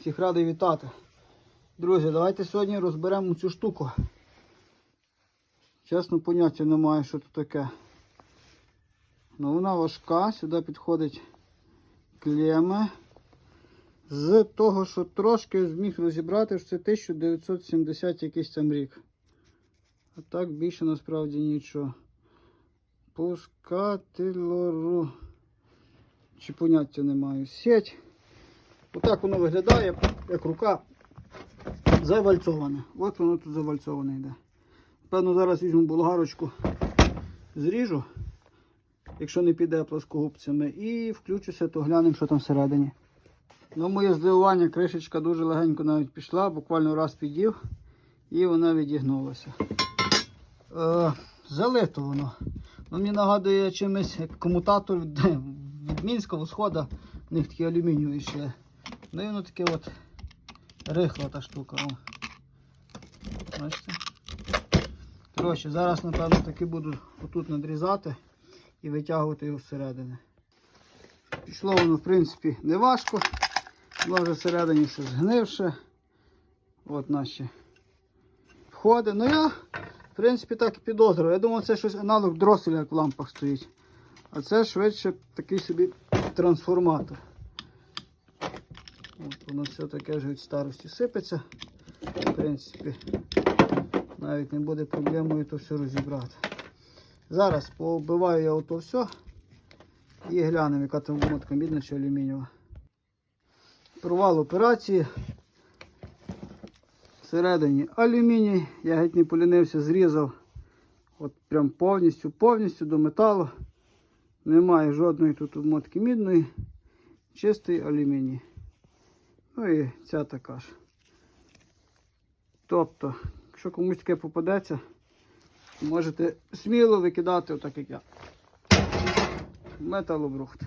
Всіх радий вітати. Друзі, давайте сьогодні розберемо цю штуку. Чесно, поняття немає, що тут таке. Ну, вона важка, сюди підходить клеми. З того, що трошки зміг розібрати, що це 1970 якийсь там рік. А так більше насправді нічого. Пускателору. Чи поняття не маю. Сеть. Отак воно виглядає, як рука завальцована. От воно тут завальцоване йде. Певно, зараз візьму болгарочку, зріжу, якщо не піде плоскогубцями, і включуся, то глянемо, що там всередині. Ну, моє здивування, кришечка дуже легенько навіть пішла, буквально раз підів, і вона відігнулася. Е, залито воно. Ну, мені нагадує чимось як комутатор від, від Мінського сходу. У них такі алюмінієві ще. Ну і воно таке от рихла та штука. О. Бачите? Коротше, зараз, напевно, таки буду отут надрізати і витягувати його всередини. Пішло воно, в принципі, не важко. Воно вже всередині все згнивше. От наші входи. Ну я, в принципі, так і підозрюю. Я думав, це щось аналог дроселя, як в лампах стоїть. А це швидше такий собі трансформатор. От воно все таке вже від старості сипеться. В принципі, навіть не буде проблемою то все розібрати. Зараз пооббиваю я ото все і глянемо, яка там мотка мідна чи алюмінієва. Провал операції. Всередині алюміній. Я геть не полінився, зрізав от прям повністю, повністю до металу. Немає жодної тут обмотки мідної. Чистий алюміній. Ну і ця така ж. Тобто, якщо комусь таке попадеться, можете сміло викидати, отак як я. Металобрухт.